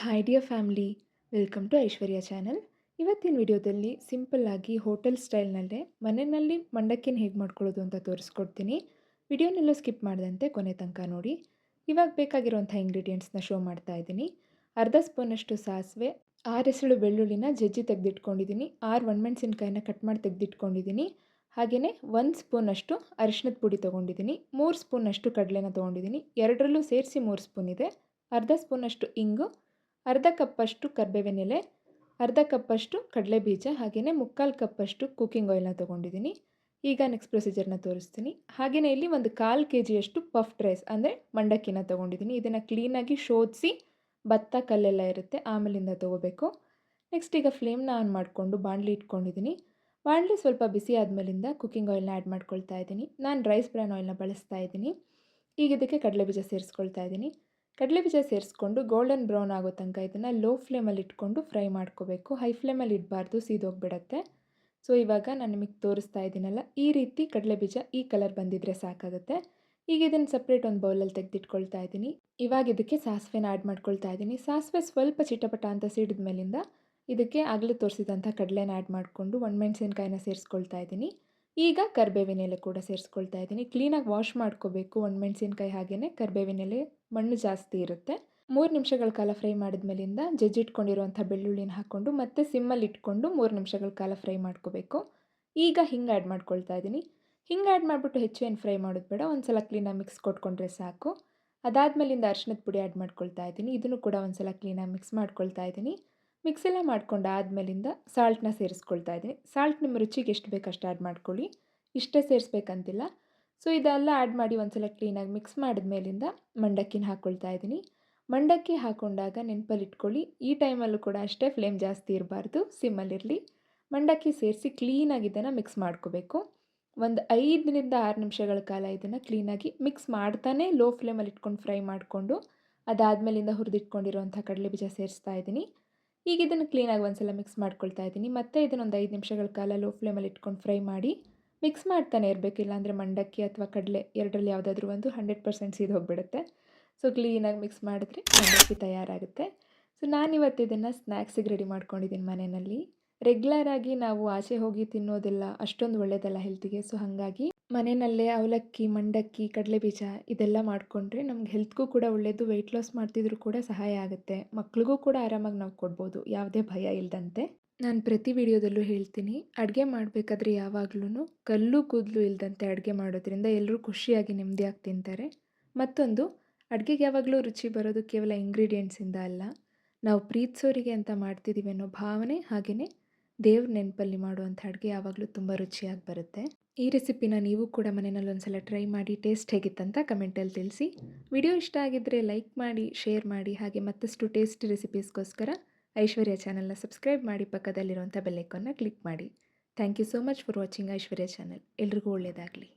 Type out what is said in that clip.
Hi dear family welcome to Aishwarya channel ಇವತ್ತಿನ ವಿಡಿಯೋದಲ್ಲಿ ಸಿಂಪಲ್ಲಾಗಿ ಹೋಟೆಲ್ ಸ್ಟೈಲ್ನಲ್ಲೇ ಮನೆಯಲ್ಲಿ ಮಂಡಕ್ಕಿನ ಹೇಗೆ ಮಾಡ್ಕೊಳ್ಳೋದು ಅಂತ ತೋರಿಸ್ಕೊಡ್ತೀನಿ. ವಿಡಿಯೋನೆಲ್ಲ ಸ್ಕಿಪ್ ಮಾಡದಂತೆ ಕೊನೆ ತನಕ ನೋಡಿ. ಇವಾಗ ಬೇಕಾಗಿರುವಂಥ ಇಂಗ್ರೀಡಿಯೆಂಟ್ಸ್ನ ಶೋ ಮಾಡ್ತಾ ಇದ್ದೀನಿ. ಅರ್ಧ ಸ್ಪೂನಷ್ಟು ಸಾಸಿವೆ, ಆರು ಎಸಳು ಬೆಳ್ಳುಳ್ಳಿನ ಜಜ್ಜಿ ತೆಗೆದಿಟ್ಕೊಂಡಿದ್ದೀನಿ. ಆರು ಒಣಮೆಣಸಿನ್ಕಾಯಿನ ಕಟ್ ಮಾಡಿ ತೆಗೆದಿಟ್ಕೊಂಡಿದ್ದೀನಿ. ಹಾಗೆಯೇ ಒಂದು ಸ್ಪೂನಷ್ಟು ಅರಿಶಿನದ ಪುಡಿ ತೊಗೊಂಡಿದ್ದೀನಿ. ಮೂರು ಸ್ಪೂನಷ್ಟು ಕಡಲೆನ ತೊಗೊಂಡಿದ್ದೀನಿ. ಎರಡರಲ್ಲೂ ಸೇರಿಸಿ ಮೂರು ಸ್ಪೂನ್ ಇದೆ. ಅರ್ಧ ಸ್ಪೂನಷ್ಟು ಇಂಗು ಅರ್ಧ ಕಪ್ಪಷ್ಟು ಕರ್ಬೇವಿನ ಎಲೆ ಅರ್ಧ ಕಪ್ಪಷ್ಟು ಕಡಲೆ ಬೀಜ ಹಾಗೆಯೇ ಮುಕ್ಕಾಲು ಕಪ್ಪಷ್ಟು ಕುಕ್ಕಿಂಗ್ ಆಯಿಲ್ನ ತೊಗೊಂಡಿದ್ದೀನಿ. ಈಗ ನೆಕ್ಸ್ಟ್ ಪ್ರೊಸೀಜರ್ನ ತೋರಿಸ್ತೀನಿ. ಹಾಗೆಯೇ ಇಲ್ಲಿ ಒಂದು ಕಾಲು ಕೆ ಜಿಯಷ್ಟು ಪಫ್ಡ್ ರೈಸ್ ಅಂದರೆ ಮಂಡಕ್ಕಿನ ತೊಗೊಂಡಿದ್ದೀನಿ. ಇದನ್ನು ಕ್ಲೀನಾಗಿ ಶೋಧಿಸಿ ಭತ್ತ ಕಲ್ಲೆಲ್ಲ ಇರುತ್ತೆ, ಆಮೇಲಿಂದ ತೊಗೋಬೇಕು. ನೆಕ್ಸ್ಟ್ ಈಗ ಫ್ಲೇಮ್ನ ಆನ್ ಮಾಡಿಕೊಂಡು ಬಾಣಲಿ ಇಟ್ಕೊಂಡಿದ್ದೀನಿ. ಬಾಣಲಿ ಸ್ವಲ್ಪ ಬಿಸಿ ಆದಮೇಲಿಂದ ಕುಕ್ಕಿಂಗ್ ಆಯಿಲ್ನ ಆ್ಯಡ್ ಮಾಡ್ಕೊಳ್ತಾ ಇದ್ದೀನಿ. ನಾನು ರೈಸ್ ಬ್ರ್ಯಾನ್ ಆಯಿಲ್ನ ಬಳಸ್ತಾ ಇದ್ದೀನಿ. ಈಗ ಇದಕ್ಕೆ ಕಡಲೆ ಬೀಜ ಸೇರಿಸ್ಕೊಳ್ತಾ ಇದ್ದೀನಿ. ಕಡಲೆ ಬೀಜ ಸೇರಿಸ್ಕೊಂಡು ಗೋಲ್ಡನ್ ಬ್ರೌನ್ ಆಗೋ ತನಕ ಇದನ್ನು ಲೋ ಫ್ಲೇಮಲ್ಲಿ ಇಟ್ಕೊಂಡು ಫ್ರೈ ಮಾಡ್ಕೋಬೇಕು. ಹೈ ಫ್ಲೇಮಲ್ಲಿ ಇಡಬಾರ್ದು, ಸೀದೋಗ್ಬಿಡತ್ತೆ. ಸೊ ಇವಾಗ ನಾನು ನಿಮಗೆ ತೋರಿಸ್ತಾ ಇದ್ದೀನಲ್ಲ ಈ ರೀತಿ ಕಡಲೆ ಬೀಜ ಈ ಕಲರ್ ಬಂದಿದ್ರೆ ಸಾಕಾಗುತ್ತೆ. ಈಗ ಇದನ್ನು ಸಪ್ರೇಟ್ ಒಂದು ಬೌಲಲ್ಲಿ ತೆಗೆದಿಟ್ಕೊಳ್ತಾ ಇದ್ದೀನಿ ಇವಾಗ ಇದಕ್ಕೆ ಸಾಸಿವೆನ ಆ್ಯಡ್ ಮಾಡ್ಕೊಳ್ತಾ ಇದ್ದೀನಿ ಸಾಸಿವೆ ಸ್ವಲ್ಪ ಚಿಟಪಟ ಅಂತ ಸಿಡಿದ ಮೇಲಿಂದ ಇದಕ್ಕೆ ಆಗಲೇ ತೋರಿಸಿದಂಥ ಕಡಲೆನ ಆ್ಯಡ್ ಮಾಡಿಕೊಂಡು ಒಣಮೆಣ್ಸಿನ್ಕಾಯಿನ ಸೇರಿಸ್ಕೊಳ್ತಾ ಇದ್ದೀನಿ ಈಗ ಕರ್ಬೇವಿನ ಎಲೆ ಕೂಡ ಸೇರಿಸ್ಕೊಳ್ತಾ ಇದ್ದೀನಿ. ಕ್ಲೀನಾಗಿ ವಾಶ್ ಮಾಡ್ಕೋಬೇಕು. ಒಣಮೆಣ್ಸಿನ್ಕಾಯಿ ಹಾಗೆಯೇ ಕರ್ಬೇವಿನ ಎಲೆ ಮಣ್ಣು ಜಾಸ್ತಿ ಇರುತ್ತೆ. ಮೂರು ನಿಮಿಷಗಳ ಕಾಲ ಫ್ರೈ ಮಾಡಿದ್ಮೇಲಿಂದ ಜಜ್ಜಿಟ್ಕೊಂಡಿರುವಂಥ ಬೆಳ್ಳುಳ್ಳಿನ ಹಾಕ್ಕೊಂಡು ಮತ್ತೆ ಸಿಮ್ಮಲ್ಲಿ ಇಟ್ಕೊಂಡು ಮೂರು ನಿಮಿಷಗಳ ಕಾಲ ಫ್ರೈ ಮಾಡ್ಕೋಬೇಕು. ಈಗ ಹಿಂಗೆ ಆ್ಯಡ್ ಮಾಡ್ಕೊಳ್ತಾ ಇದ್ದೀನಿ. ಹಿಂಗೆ ಆ್ಯಡ್ ಮಾಡಿಬಿಟ್ಟು ಹೆಚ್ಚು ಏನು ಫ್ರೈ ಮಾಡೋದು ಬೇಡ. ಒಂದು ಸಲ ಕ್ಲೀನಾಗಿ ಮಿಕ್ಸ್ ಕೊಟ್ಕೊಂಡ್ರೆ ಸಾಕು. ಅದಾದಮೇಲಿಂದ ಅರ್ಶಿನದ ಪುಡಿ ಆ್ಯಡ್ ಮಾಡ್ಕೊಳ್ತಾ ಇದ್ದೀನಿ. ಇದನ್ನು ಕೂಡ ಒಂದು ಸಲ ಕ್ಲೀನಾಗಿ ಮಿಕ್ಸ್ ಮಾಡ್ಕೊಳ್ತಾ ಇದ್ದೀನಿ. ಮಿಕ್ಸೆಲ್ಲ ಮಾಡ್ಕೊಂಡು ಆದಮೇಲಿಂದ ಸಾಲ್ಟನ್ನ ಸೇರಿಸ್ಕೊಳ್ತಾ ಇದ್ದೀನಿ ಸಾಲ್ಟ್ ನಿಮ್ಮ ರುಚಿಗೆ ಎಷ್ಟು ಬೇಕು ಅಷ್ಟು ಆ್ಯಡ್ ಮಾಡ್ಕೊಳ್ಳಿ. ಇಷ್ಟೇ ಸೇರಿಸ್ಬೇಕಂತಿಲ್ಲ. ಸೊ, ಇದೆಲ್ಲ ಆ್ಯಡ್ ಮಾಡಿ ಒಂದು ಸಲ ಕ್ಲೀನಾಗಿ ಮಿಕ್ಸ್ ಮಾಡಿದ ಮೇಲಿಂದ ಮಂಡಕ್ಕಿನ ಹಾಕ್ಕೊಳ್ತಾ ಇದ್ದೀನಿ. ಮಂಡಕ್ಕಿ ಹಾಕ್ಕೊಂಡಾಗ ನೆನಪಲ್ಲಿ ಇಟ್ಕೊಳ್ಳಿ ಈ ಟೈಮಲ್ಲೂ ಕೂಡ ಅಷ್ಟೇ ಫ್ಲೇಮ್ ಜಾಸ್ತಿ ಇರಬಾರ್ದು. ಸಿಮ್ಮಲ್ಲಿರಲಿ. ಮಂಡಕ್ಕಿ ಸೇರಿಸಿ ಕ್ಲೀನಾಗಿ ಇದನ್ನು ಮಿಕ್ಸ್ ಮಾಡ್ಕೋಬೇಕು. ಒಂದು ಐದರಿಂದ ಆರು ನಿಮಿಷಗಳ ಕಾಲ ಇದನ್ನು ಕ್ಲೀನಾಗಿ ಮಿಕ್ಸ್ ಮಾಡ್ತಾನೆ ಲೋ ಫ್ಲೇಮಲ್ಲಿ ಇಟ್ಕೊಂಡು ಫ್ರೈ ಮಾಡಿಕೊಂಡು ಅದಾದಮೇಲಿಂದ ಹುರಿದಿಟ್ಕೊಂಡಿರುವಂಥ ಕಡಲೆ ಬೀಜ ಸೇರಿಸ್ತಾ ಇದ್ದೀನಿ. ಈಗ ಇದನ್ನು ಕ್ಲೀನಾಗಿ ಒಂದ್ಸಲ ಮಿಕ್ಸ್ ಮಾಡ್ಕೊಳ್ತಾ ಇದ್ದೀನಿ. ಮತ್ತೆ ಇದನ್ನು ಒಂದು ಐದು ನಿಮಿಷಗಳ ಕಾಲ ಲೋ ಫ್ಲೇಮಲ್ಲಿ ಇಟ್ಕೊಂಡು ಫ್ರೈ ಮಾಡಿ ಮಿಕ್ಸ್ ಮಾಡ್ತಾನೆ ಇರಬೇಕು. ಇಲ್ಲಾಂದರೆ ಮಂಡಕ್ಕಿ ಅಥವಾ ಕಡಲೆ ಎರಡರಲ್ಲಿ ಯಾವುದಾದ್ರೂ ಒಂದು ಹಂಡ್ರೆಡ್ ಪರ್ಸೆಂಟ್ ಸೀದು ಹೋಗಿಬಿಡುತ್ತೆ. ಸೊ ಕ್ಲೀನಾಗಿ ಮಿಕ್ಸ್ ಮಾಡಿದ್ರೆ ಮಂಡಕ್ಕಿ ತಯಾರಾಗುತ್ತೆ. ಸೊ ನಾನಿವತ್ತು ಇದನ್ನು ಸ್ನ್ಯಾಕ್ಸಿಗೆ ರೆಡಿ ಮಾಡ್ಕೊಂಡಿದ್ದೀನಿ ಮನೆಯಲ್ಲಿ. ರೆಗ್ಯುಲರಾಗಿ ನಾವು ಆಚೆ ಹೋಗಿ ತಿನ್ನೋದಿಲ್ಲ, ಅಷ್ಟೊಂದು ಒಳ್ಳೆಯದಲ್ಲ ಹೆಲ್ತಿಗೆ ಸೊ ಹಾಗಾಗಿ ಮನೆಯಲ್ಲೇ ಅವಲಕ್ಕಿ, ಮಂಡಕ್ಕಿ ಕಡಲೆ ಬೀಜ ಇದೆಲ್ಲ ಮಾಡಿಕೊಂಡ್ರೆ ನಮ್ಗೆ ಹೆಲ್ತ್ಗೂ ಕೂಡ ಒಳ್ಳೆಯದು ವೆಯ್ಟ್ ಲಾಸ್ ಮಾಡ್ತಿದ್ರು ಕೂಡ ಸಹಾಯ ಆಗುತ್ತೆ. ಮಕ್ಳಿಗೂ ಕೂಡ ಆರಾಮಾಗಿ ನಾವು ಕೊಡ್ಬೋದು, ಯಾವುದೇ ಭಯ ಇಲ್ಲದಂತೆ ನಾನು ಪ್ರತಿ ವಿಡಿಯೋದಲ್ಲೂ ಹೇಳ್ತೀನಿ, ಅಡುಗೆ ಮಾಡಬೇಕಾದ್ರೆ ಯಾವಾಗ್ಲೂ ಕಲ್ಲು ಕೂದಲು ಇಲ್ಲದಂತೆ ಅಡುಗೆ ಮಾಡೋದ್ರಿಂದ ಎಲ್ಲರೂ ಖುಷಿಯಾಗಿ ನೆಮ್ಮದಿಯಾಗಿ ತಿಂತಾರೆ. ಮತ್ತೊಂದು, ಅಡುಗೆಗೆ ಯಾವಾಗಲೂ ರುಚಿ ಬರೋದು ಕೇವಲ ಇಂಗ್ರೀಡಿಯೆಂಟ್ಸಿಂದ ಅಲ್ಲ. ನಾವು ಪ್ರೀತಿಸೋರಿಗೆ ಅಂತ ಮಾಡ್ತಿದ್ದೀವಿ ಅನ್ನೋ ಭಾವನೆ ಹಾಗೆಯೇ ದೇವ್ರ ನೆನಪಲ್ಲಿ ಮಾಡುವಂಥ ಅಡುಗೆ ಯಾವಾಗಲೂ ತುಂಬ ರುಚಿಯಾಗಿ ಬರುತ್ತೆ. ಈ ರೆಸಿಪಿನ ನೀವು ಕೂಡ ಮನೆಯಲ್ಲಿ ಒಂದು ಸಲ ಟ್ರೈ ಮಾಡಿ, ಟೇಸ್ಟ್ ಹೇಗಿತ್ತಂತ ಕಮೆಂಟಲ್ಲಿ ತಿಳಿಸಿ. ವಿಡಿಯೋ ಇಷ್ಟ ಆಗಿದ್ದರೆ ಲೈಕ್ ಮಾಡಿ, ಶೇರ್ ಮಾಡಿ, ಹಾಗೆ ಮತ್ತಷ್ಟು ಟೇಸ್ಟ್ ರೆಸಿಪೀಸ್ಗೋಸ್ಕರ ಐಶ್ವರ್ಯ ಚಾನಲ್ನ ಸಬ್ಸ್ಕ್ರೈಬ್ ಮಾಡಿ ಪಕ್ಕದಲ್ಲಿರುವಂಥ ಬೆಲ್ಲೈಕನ್ನ ಕ್ಲಿಕ್ ಮಾಡಿ. Thank you so much for watching Aishwarya channel. ಎಲ್ರಿಗೂ ಒಳ್ಳೆಯದಾಗಲಿ.